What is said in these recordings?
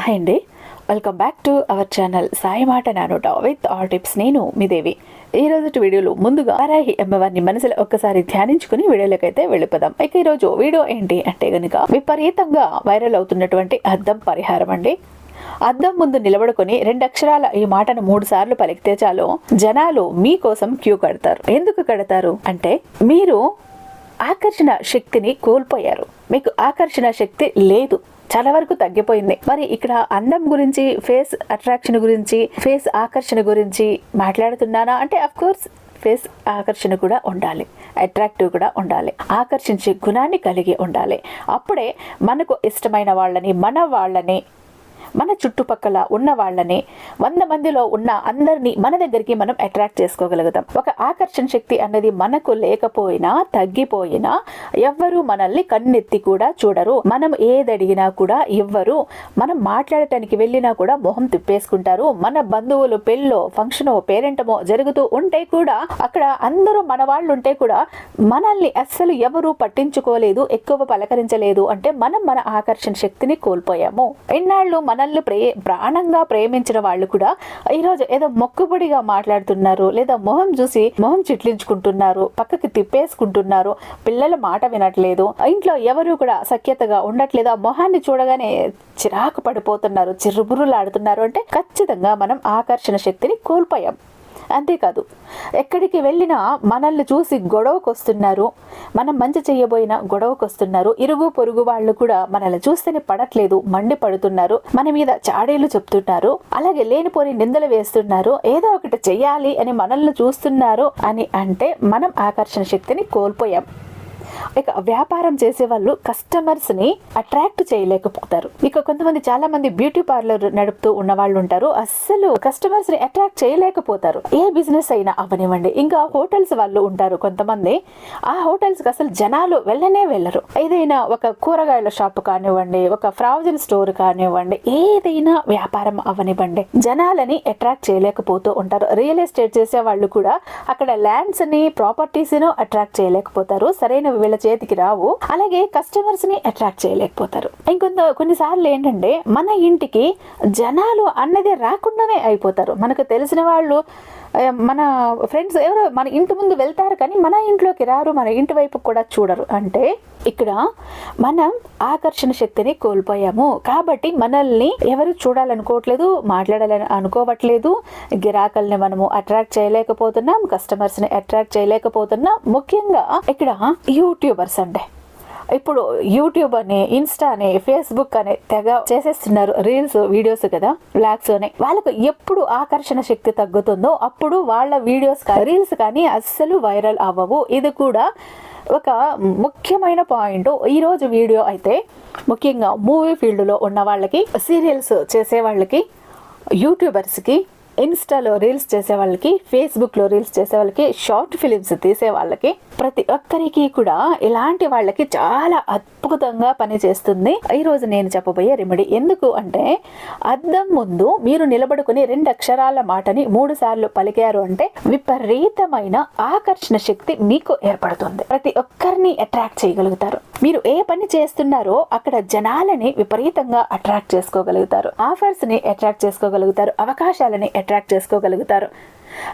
Hi అండి. Welcome back to our channel Sai మాట నానోట విత్ ఆల్ టిప్స్ నేను మీ దేవి. ఈ రోజు వీడియోలో ముందుగా వారాహి అమ్మవారిని మనసులో ఒక్కసారి ధ్యానించుకుని వీడియోలోకి అయితే వెళ్ళిపోదాం. ఇక ఈరోజు వీడియో ఏంటి అంటే కనుక విపరీతంగా వైరల్ అవుతున్నటువంటి అద్దం పరిహారం అండి. అద్దం ముందు నిలబడుకొని రెండు అక్షరాల ఈ మాటను మూడు సార్లు పలికితే చాలు జనాలు మీకోసం క్యూ కడతారు. ఎందుకు కడతారు? అంటే మీరు ఆకర్షణ శక్తిని కోల్పోయారు. మీకు ఆకర్షణ శక్తి లేదు. చాలా వరకు తగ్గిపోయింది. మరి ఇక్కడ అందం గురించి ఫేస్ అట్రాక్షన్ గురించి ఫేస్ ఆకర్షణ గురించి మాట్లాడుతున్నానా? అంటే అఫ్ కోర్స్ ఫేస్ ఆకర్షణ కూడా ఉండాలి. అట్రాక్టివ్ కూడా ఉండాలి. ఆకర్షించే గుణాన్ని కలిగి ఉండాలి. అప్పుడే మనకు ఇష్టమైన వాళ్ళని మన వాళ్ళని మన చుట్టుపక్కల ఉన్న వాళ్ళని వంద మందిలో ఉన్న అందరినీ మన దగ్గరికి మనం అట్రాక్ట్ చేసుకోగలుగుతాం. ఒక ఆకర్షణ శక్తి అన్నది మనకు లేకపోయినా తగ్గిపోయినా ఎవ్వరు మనల్ని కన్నెత్తి కూడా చూడరు. మనం ఏది అడిగినా కూడా ఇవ్వరు మనం మాట్లాడటానికి వెళ్ళినా కూడా మొహం తిప్పేసుకుంటారు. మన బంధువులు పెళ్ళో ఫంక్షనో పేరెంటమో జరుగుతూ ఉంటే కూడా అక్కడ అందరూ మన వాళ్ళు ఉంటే కూడా మనల్ని అస్సలు ఎవరు పట్టించుకోలేదు ఎక్కువ పలకరించలేదు. అంటే మనం మన ఆకర్షణ శక్తిని కోల్పోయాము. ఇన్నాళ్ళు మనల్ని ప్రే ప్రాణంగా ప్రేమించిన వాళ్ళు కూడా ఈరోజు ఏదో మొక్కుబడిగా మాట్లాడుతున్నారు లేదా మొహం చూసి మొహం చిట్లించుకుంటున్నారు పక్కకి తిప్పేసుకుంటున్నారు పిల్లల మాట వినట్లేదు ఇంట్లో ఎవరు కూడా సఖ్యతగా ఉండట్లేదు ఆ మొహాన్ని చూడగానే చిరాకు పడిపోతున్నారు చిరుబురులాడుతున్నారు అంటే ఖచ్చితంగా మనం ఆకర్షణ శక్తిని కోల్పోయాం. అంతేకాదు ఎక్కడికి వెళ్ళినా మనల్ని చూసి గొడవకు వస్తున్నారు మనం మంచి చేయబోయినా గొడవకు వస్తున్నారు ఇరుగు పొరుగు వాళ్ళు కూడా మనల్ని చూస్తేనే పడట్లేదు మండి పడుతున్నారు మన మీద చాడీలు చెప్తున్నారు అలాగే లేనిపోని నిందలు వేస్తున్నారు ఏదో ఒకటి చెయ్యాలి అని మనల్ని చూస్తున్నారు అని అంటే మనం ఆకర్షణ శక్తిని కోల్పోయాం. ఇక వ్యాపారం చేసే వాళ్ళు కస్టమర్స్ని అట్రాక్ట్ చేయలేకపోతారు. ఇక కొంతమంది చాలా మంది బ్యూటీ పార్లర్ నడుపుతూ ఉన్న వాళ్ళు ఉంటారు. అస్సలు కస్టమర్స్ని అట్రాక్ట్ చేయలేకపోతారు. ఏ బిజినెస్ అయినా అవనివ్వండి. ఇంకా హోటల్స్ వాళ్ళు ఉంటారు కొంతమంది. ఆ హోటల్స్కి అసలు జనాలు వెళ్ళనే వెళ్ళరు. ఏదైనా ఒక కూరగాయల షాప్ కానివ్వండి ఒక ఫ్రావజన్ స్టోర్ కానివ్వండి ఏదైనా వ్యాపారం అవనివ్వండి. జనాలని అట్రాక్ట్ చేయలేకపోతూ ఉంటారు. రియల్ ఎస్టేట్ చేసే వాళ్ళు కూడా అక్కడ ల్యాండ్స్ని ప్రాపర్టీస్ను అట్రాక్ట్ చేయలేకపోతారు. సరైన వీళ్ళ చేతికి రావు. అలాగే కస్టమర్స్ని అట్రాక్ట్ చేయలేకపోతారు. ఇంకొంత కొన్నిసార్లు ఏంటంటే మన ఇంటికి జనాలు అన్నది రాకుండానే అయిపోతారు. మనకు తెలిసిన వాళ్ళు మన ఫ్రెండ్స్ ఎవరో మన ఇంటి ముందు వెళ్తారు కానీ మన ఇంట్లోకి రారు మన ఇంటి వైపు కూడా చూడరు. అంటే ఇక్కడ మనం ఆకర్షణ శక్తిని కోల్పోయాము. కాబట్టి మనల్ని ఎవరు చూడాలనుకోవట్లేదు మాట్లాడాలని అనుకోవట్లేదు. గిరాకల్ని మనము అట్రాక్ట్ చేయలేకపోతున్నాం కస్టమర్స్ని అట్రాక్ట్ చేయలేకపోతున్నాం. ముఖ్యంగా ఇక్కడ యూట్యూబర్స్ అంటే ఇప్పుడు యూట్యూబ్ అని ఇన్స్టా అని ఫేస్బుక్ అని తెగ చేసేస్తున్నారు రీల్స్ వీడియోస్ కదా బ్లాగ్స్ అని. వాళ్ళకు ఎప్పుడు ఆకర్షణ శక్తి తగ్గుతుందో అప్పుడు వాళ్ళ వీడియోస్ రీల్స్ కానీ అస్సలు వైరల్ అవ్వవు. ఇది కూడా ఒక ముఖ్యమైన పాయింట్ ఈరోజు వీడియో అయితే ముఖ్యంగా మూవీ ఫీల్డ్లో ఉన్న వాళ్ళకి సీరియల్స్ చేసే వాళ్ళకి యూట్యూబర్స్కి ఇన్స్టాలో రీల్స్ చేసే వాళ్ళకి ఫేస్బుక్లో రీల్స్ చేసే వాళ్ళకి షార్ట్ ఫిలిమ్స్ తీసే వాళ్ళకి ప్రతి ఒక్కరికి కూడా ఇలాంటి వాళ్ళకి చాలా అద్భుతంగా పనిచేస్తుంది. ఈ రోజు నేను చెప్పబోయే రెమెడీ ఎందుకు అంటే అద్దం ముందు మీరు నిలబడుకుని రెండు అక్షరాల మాటని మూడు సార్లు పలికారు అంటే విపరీతమైన ఆకర్షణ శక్తి మీకు ఏర్పడుతుంది. ప్రతి ఒక్కరిని అట్రాక్ట్ చేయగలుగుతారు. మీరు ఏ పని చేస్తున్నారో అక్కడ జనాలని విపరీతంగా అట్రాక్ట్ చేసుకోగలుగుతారు. ఆఫర్స్ని అట్రాక్ట్ చేసుకోగలుగుతారు. అవకాశాలని అట్రాక్ట్ చేసుకోగలుగుతారు.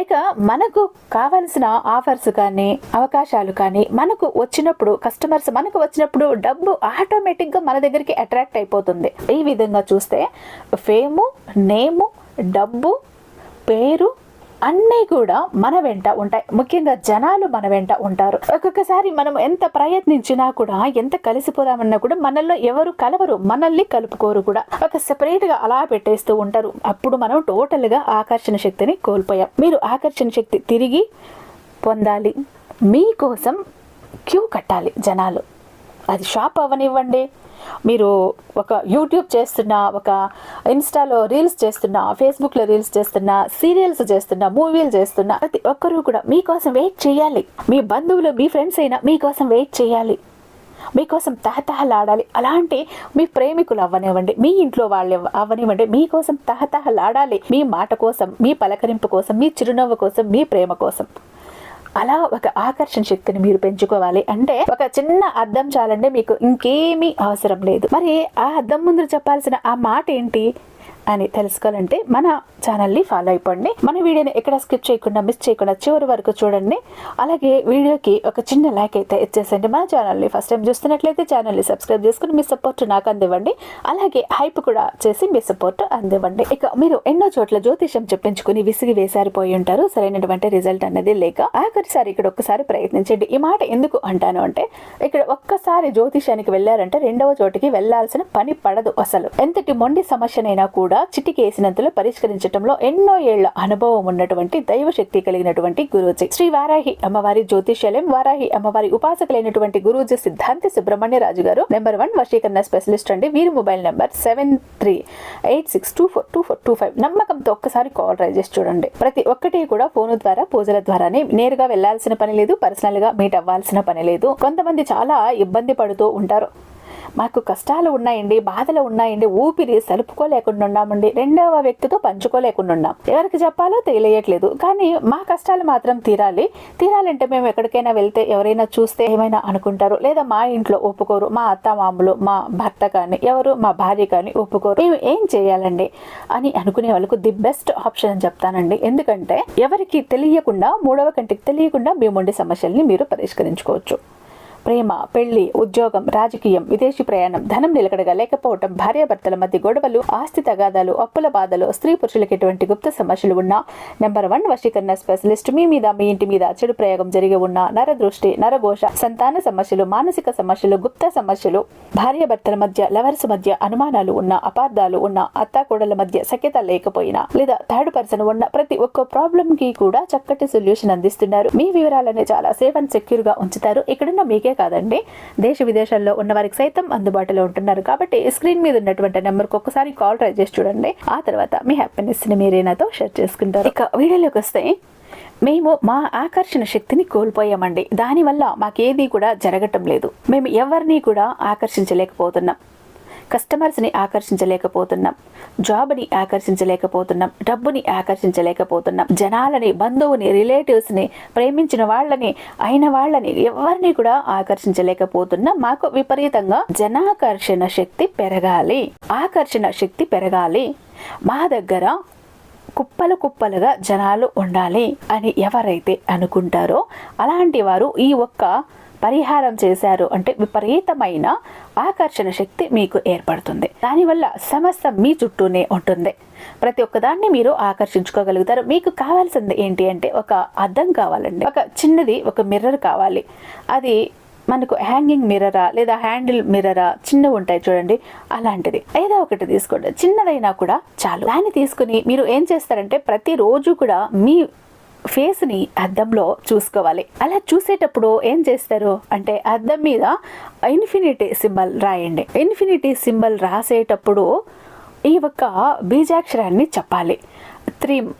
ఇక మనకు కావలసిన ఆఫర్స్ కానీ అవకాశాలు కానీ మనకు వచ్చినప్పుడు కస్టమర్స్ మనకు వచ్చినప్పుడు డబ్బు ఆటోమేటిక్గా మన దగ్గరికి అట్రాక్ట్ అయిపోతుంది. ఈ విధంగా చూస్తే ఫేము నేము డబ్బు పేరు అన్నీ కూడా మన వెంట ఉంటాయి. ముఖ్యంగా జనాలు మన వెంట ఉంటారు. ఒక్కొక్కసారి మనం ఎంత ప్రయత్నించినా కూడా ఎంత కలిసిపోదామన్నా కూడా మనల్లో ఎవరు కలవరు మనల్ని కలుపుకోరు కూడా. ఒక సెపరేట్గా అలా పెట్టేస్తూ ఉంటారు. అప్పుడు మనం టోటల్గా ఆకర్షణ శక్తిని కోల్పోయాం. మీరు ఆకర్షణ శక్తి తిరిగి పొందాలి. మీకోసం క్యూ కట్టాలి జనాలు. అది షాప్ అవ్వనివ్వండి మీరు ఒక యూట్యూబ్ చేస్తున్నా ఒక ఇన్స్టాలో రీల్స్ చేస్తున్నా ఫేస్బుక్లో రీల్స్ చేస్తున్నా సీరియల్స్ చేస్తున్నా మూవీలు చేస్తున్నా ప్రతి ఒక్కరూ కూడా మీకోసం వెయిట్ చేయాలి. మీ బంధువులు మీ ఫ్రెండ్స్ అయినా మీకోసం వెయిట్ చేయాలి. మీకోసం తహతహలాడాలి. అలాంటి మీ ప్రేమికులు అవ్వనివ్వండి. మీ ఇంట్లో వాళ్ళు అవ్వనివ్వండి. మీకోసం తహతహలాడాలి. మీ మాట కోసం మీ పలకరింపు కోసం మీ చిరునవ్వు కోసం మీ ప్రేమ కోసం. అలా ఒక ఆకర్షణ శక్తిని మీరు పెంచుకోవాలి. అంటే ఒక చిన్న అద్దం చాలంటే మీకు ఇంకేమీ అవసరం లేదు. మరి ఆ అద్దం ముందు చెప్పాల్సిన ఆ మాట ఏంటి అని తెలుసుకోవాలంటే మన ఛానల్ని ఫాలో అయిపోండి. మన వీడియోని ఎక్కడ స్కిప్ చేయకుండా మిస్ చేయకుండా చివరి వరకు చూడండి. అలాగే వీడియోకి ఒక చిన్న లైక్ అయితే ఇచ్చేసండి. మన ఛానల్ని ఫస్ట్ టైం చూస్తున్నట్లయితే ఛానల్ని సబ్స్క్రైబ్ చేసుకుని మీ సపోర్ట్ నాకు అందివ్వండి. అలాగే హైప్ కూడా చేసి మీ సపోర్ట్ అందివ్వండి. ఇక మీరు ఎన్నో చోట్ల జ్యోతిషం చెప్పించుకుని విసిగి వేసారిపోయి ఉంటారు. సరైనటువంటి రిజల్ట్ అన్నది లేక ఆఖరిసారి ఇక్కడ ఒక్కసారి ప్రయత్నించండి. ఈ మాట ఎందుకు అంటాను అంటే ఇక్కడ ఒక్కసారి జ్యోతిషానికి వెళ్ళారంటే రెండవ చోటికి వెళ్ళాల్సిన పని పడదు అసలు. ఎంతటి మొండి సమస్యనైనా కూడా చిటికేసినంతలో పరిష్కరించడంలో ఎన్నో ఏళ్ళ అనుభవం ఉన్నటువంటి దైవ శక్తి కలిగినటువంటి గురూజీ. శ్రీ వారాహి అమ్మవారి జ్యోతిష్యాలయం వారాహి అమ్మవారి ఉపాసకులైనటువంటి గురూజీ సిద్ధాంతి సుబ్రహ్మణ్య రాజు గారు నెంబర్ వన్ వశీకరణ స్పెషలిస్ట్ అండి. వీరి mobile number seven three eight six two four two four two five. నమ్మకంతో ఒక్కసారి కాల్ ట్రై చేసి చూడండి. ప్రతి ఒక్కటి కూడా ఫోన్ ద్వారా పూజల ద్వారానే నేరుగా వెళ్ళాల్సిన పని లేదు పర్సనల్గా మీట్ అవ్వాల్సిన పని లేదు. కొంతమంది చాలా ఇబ్బంది పడుతూ ఉంటారు. మాకు కష్టాలు ఉన్నాయండి బాధలు ఉన్నాయండి ఊపిరి సలుపుకోలేకుండా ఉన్నామండి రెండవ వ్యక్తితో పంచుకోలేకుండా ఉన్నాం. ఎవరికి చెప్పాలో తెలియట్లేదు. కానీ మా కష్టాలు మాత్రం తీరాలి. తీరాలంటే మేము ఎక్కడికైనా వెళ్తే ఎవరైనా చూస్తే ఏమైనా అనుకుంటారు లేదా మా ఇంట్లో ఒప్పుకోరు. మా అత్త మామూలు మా భర్త కానీ ఎవరు మా భార్య కానీ ఒప్పుకోరు. మేము ఏం చేయాలండి అని అనుకునే వాళ్ళకు ది బెస్ట్ ఆప్షన్ అని చెప్తానండి. ఎందుకంటే ఎవరికి తెలియకుండా మూడవ కంటికి తెలియకుండా మీ మొండి సమస్యల్ని మీరు పరిష్కరించుకోవచ్చు. ప్రేమ పెళ్ళి ఉద్యోగం రాజకీయం విదేశీ ప్రయాణం ధనం నిలకడగా లేకపోవటం భార్యాభర్తల మధ్య గొడవలు ఆస్తి తగాదాలు అప్పుల బాధలు స్త్రీ పురుషులకు ఎటువంటి గుప్త సమస్యలు ఉన్నా నెంబర్ వన్ వశీకరణ స్పెషలిస్ట్ మీ మీద మీ ఇంటి మీద చెడు ప్రయోగం జరిగి ఉన్న నరదృష్టి నరఘోష సంతాన సమస్యలు మానసిక సమస్యలు గుప్త సమస్యలు భార్యాభర్తల మధ్య లవర్స్ మధ్య అనుమానాలు ఉన్న అపార్థాలు ఉన్న అత్తాకోడల మధ్య సఖ్యత లేకపోయినా లేదా థర్డ్ పర్సన్ ఉన్న ప్రతి ఒక్క ప్రాబ్లం కి కూడా చక్కటి సొల్యూషన్ అందిస్తున్నారు. మీ వివరాలనే చాలా సేఫ్ అండ్ సెక్యూర్గా ఉంచుతారు. ఇక్కడున్న మీకే కాదండి. దేశ విదేశాల్లో ఉన్న వారికి సైతం అందుబాటులో ఉంటున్నారు కాబట్టి స్క్రీన్ మీద ఉన్నటువంటి నెంబర్కి ఒక్కసారి కాల్ ట్రై చేసి చూడండి. ఆ తర్వాత మీ హ్యాపీనెస్ని మీరే నాతో షేర్ చేసుకుంటారు. ఇక వీడియోలోకి వస్తే మేము మా ఆకర్షణ శక్తిని కోల్పోయామండి. దానివల్ల మాకేది కూడా జరగటం లేదు. మేము ఎవరిని కూడా ఆకర్షించలేకపోతున్నాం. కస్టమర్స్ని ఆకర్షించలేకపోతున్నాం జాబ్ని ఆకర్షించలేకపోతున్నాం డబ్బుని ఆకర్షించలేకపోతున్నాం జనాలని బంధువుని రిలేటివ్స్ని ప్రేమించిన వాళ్ళని అయిన వాళ్ళని ఎవరిని కూడా ఆకర్షించలేకపోతున్నాం. మాకు విపరీతంగా జనాకర్షణ శక్తి పెరగాలి. ఆకర్షణ శక్తి పెరగాలి. మా దగ్గర కుప్పలు కుప్పలుగా జనాలు ఉండాలి అని ఎవరైతే అనుకుంటారో అలాంటి వారు ఈ ఒక్క పరిహారం చేశారు. అంటే విపరీతమైన ఆకర్షణ శక్తి మీకు ఏర్పడుతుంది. దానివల్ల సమస్య మీ చుట్టూనే ఉంటుంది. ప్రతి ఒక్కదాన్ని మీరు ఆకర్షించుకోగలుగుతారు. మీకు కావాల్సింది ఏంటి అంటే ఒక అద్దం కావాలండి. ఒక చిన్నది ఒక మిర్రర్ కావాలి. అది మనకు హ్యాంగింగ్ మిర్రరా లేదా హ్యాండిల్ మిర్రరా చిన్నవి ఉంటాయి చూడండి. అలాంటిది. ఏదో ఒకటి తీసుకోండి. చిన్నదైనా కూడా చాలు. దాన్ని తీసుకుని మీరు ఏం చేస్తారంటే ప్రతిరోజు కూడా మీ ఫేస్ని అద్దంలో చూసుకోవాలి. అలా చూసేటప్పుడు ఏం చేస్తారు? అంటే అద్దం మీద ఇన్ఫినిటీ సింబల్ రాయండి. ఇన్ఫినిటీ సింబల్ రాసేటప్పుడు ఈ ఒక్క బీజాక్షరాన్ని చెప్పాలి. త్రిమ్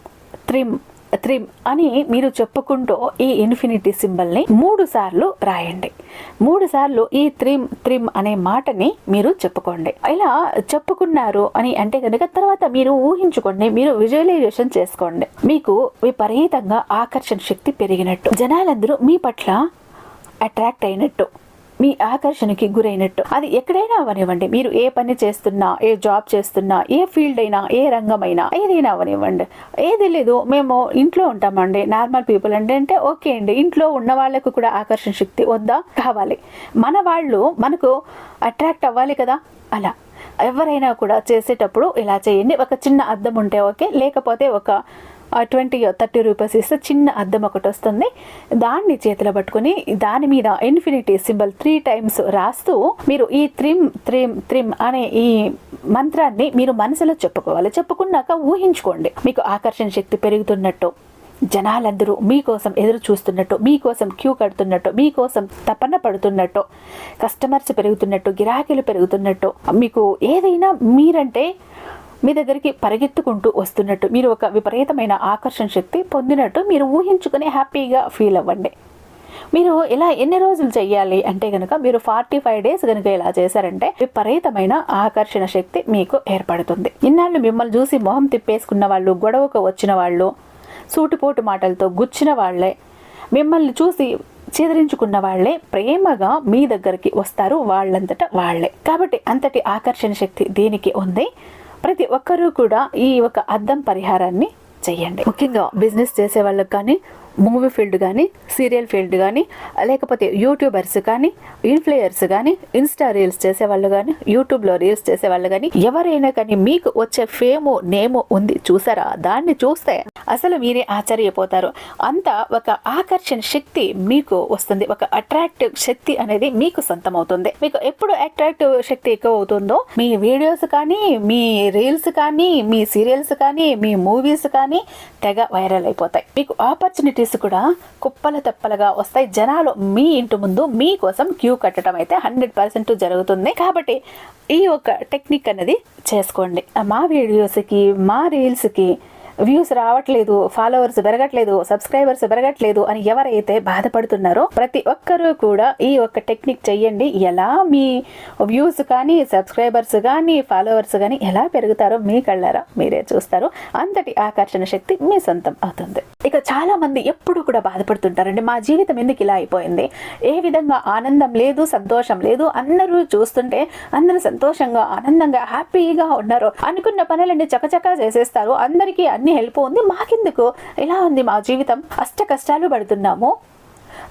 త్రిమ్ త్రిమ్ అని మీరు చెప్పుకుంటూ ఈ ఇన్ఫినిటీ సింబల్ని మూడు సార్లు రాయండి. మూడు సార్లు ఈ త్రిమ్ త్రిమ్ అనే మాటని మీరు చెప్పుకోండి. ఇలా చెప్పుకున్నారు అని అంటే కనుక తర్వాత మీరు ఊహించుకోండి మీరు విజువలైజేషన్ చేసుకోండి. మీకు విపరీతంగా ఆకర్షణ శక్తి పెరిగినట్టు జనాలందరూ మీ పట్ల అట్రాక్ట్ అయినట్టు. మీ ఆకర్షణకి గురైనట్టు. అది ఎక్కడైనా అవనివ్వండి. మీరు ఏ పని చేస్తున్నా ఏ జాబ్ చేస్తున్నా ఏ ఫీల్డ్ అయినా ఏ రంగమైనా ఏదైనా అవనివ్వండి. ఏది లేదు మేము ఇంట్లో ఉంటామండి. నార్మల్ పీపుల్ అంటే అంటే ఓకే అండి. ఇంట్లో ఉన్న వాళ్ళకు కూడా ఆకర్షణ శక్తి వద్దా? కావాలి. మన వాళ్ళు మనకు అట్రాక్ట్ అవ్వాలి కదా? అలా. ఎవరైనా కూడా చేసేటప్పుడు ఇలా చేయండి. ఒక చిన్న అద్దం ఉంటే ఓకే. లేకపోతే ఒక ట్వంటీ థర్టీ రూపీస్ ఇస్తే చిన్న అద్దం ఒకటి వస్తుంది. దాన్ని చేతిలో పట్టుకొని దాని మీద ఇన్ఫినిటీ సింబల్ త్రీ టైమ్స్ రాస్తూ మీరు ఈ త్రిమ్ త్రిమ్ త్రిమ్ అనే ఈ మంత్రాన్ని మీరు మనసులో చెప్పుకోవాలి. చెప్పుకున్నాక ఊహించుకోండి. మీకు ఆకర్షణ శక్తి పెరుగుతున్నట్టు జనాలందరూ మీకోసం ఎదురు చూస్తున్నట్టు మీకోసం క్యూ కడుతున్నట్టు మీకోసం తపన పడుతున్నట్టు కస్టమర్స్ పెరుగుతున్నట్టు గిరాకీలు పెరుగుతున్నట్టు మీకు ఏదైనా మీరంటే మీ దగ్గరికి పరిగెత్తుకుంటూ వస్తున్నట్టు మీరు ఒక విపరీతమైన ఆకర్షణ శక్తి పొందినట్టు మీరు ఊహించుకుని హ్యాపీగా ఫీల్ అవ్వండి. మీరు ఇలా ఎన్ని రోజులు చెయ్యాలి అంటే కనుక మీరు ఫార్టీ ఫైవ్ డేస్ కనుక ఇలా చేశారంటే విపరీతమైన ఆకర్షణ శక్తి మీకు ఏర్పడుతుంది. ఇన్నాళ్ళు మిమ్మల్ని చూసి మొహం తిప్పేసుకున్న వాళ్ళు గొడవకు వచ్చిన వాళ్ళు సూటిపోటు మాటలతో గుచ్చిన వాళ్ళే మిమ్మల్ని చూసి చెదిరించుకున్న వాళ్ళే ప్రేమగా మీ దగ్గరికి వస్తారు వాళ్ళంతట వాళ్ళే కాబట్టి అంతటి ఆకర్షణ శక్తి దీనికి ఉంది. ప్రతి ఒక్కరూ కూడా ఈ ఒక అద్దం పరిహారాన్ని చేయండి. ముఖ్యంగా బిజినెస్ చేసే వాళ్ళకి కానీ మూవీ ఫీల్డ్ కానీ సీరియల్ ఫీల్డ్ కానీ లేకపోతే యూట్యూబర్స్ కానీ ఇన్ఫ్లుయర్స్ కానీ ఇన్స్టా రీల్స్ చేసేవాళ్ళు కానీ యూట్యూబ్లో రీల్స్ చేసేవాళ్ళు కానీ ఎవరైనా కానీ మీకు వచ్చే ఫేము నేము ఉంది చూసారా? దాన్ని చూస్తే అసలు మీరే ఆశ్చర్యపోతారు. అంత ఒక ఆకర్షణ శక్తి మీకు వస్తుంది. ఒక అట్రాక్టివ్ శక్తి అనేది మీకు సొంతమవుతుంది. మీకు ఎప్పుడు అట్రాక్టివ్ శక్తి ఎక్కువ అవుతుందో మీ వీడియోస్ కానీ మీ రీల్స్ కానీ మీ సీరియల్స్ కానీ మీ మూవీస్ కానీ తెగ వైరల్ అయిపోతాయి. మీకు ఆపర్చునిటీ వెరైటీస్ కూడా కుప్పల తెప్పలుగా వస్తాయి. జనాలు మీ ఇంటి ముందు మీకోసం క్యూ కట్టడం అయితే హండ్రెడ్ పర్సెంట్ జరుగుతుంది. కాబట్టి ఈ ఒక టెక్నిక్ అనేది చేసుకోండి. మా వీడియోస్కి మా రీల్స్కి వ్యూస్ రావట్లేదు ఫాలోవర్స్ పెరగట్లేదు సబ్స్క్రైబర్స్ పెరగట్లేదు అని ఎవరైతే బాధపడుతున్నారో ప్రతి ఒక్కరూ కూడా ఈ ఒక్క టెక్నిక్ చెయ్యండి. ఎలా మీ వ్యూస్ కానీ సబ్స్క్రైబర్స్ కానీ ఫాలోవర్స్ కానీ ఎలా పెరుగుతారో మీ కళ్ళారా మీరే చూస్తారు. అంతటి ఆకర్షణ శక్తి మీ సొంతం అవుతుంది. ఇక చాలా మంది ఎప్పుడు కూడా బాధపడుతుంటారండి మా జీవితం ఎందుకు ఇలా అయిపోయింది? ఏ విధంగా ఆనందం లేదు సంతోషం లేదు అందరూ చూస్తుంటే అందరూ సంతోషంగా ఆనందంగా హ్యాపీగా ఉన్నారు అనుకున్న పనులన్నీ చకచకా చేసేస్తారు. అందరికీ అన్ని హెల్ప్ ఉంది. మాకెందుకు? ఇలా ఉంది మా జీవితం? అష్ట కష్టాలు పడుతున్నాము.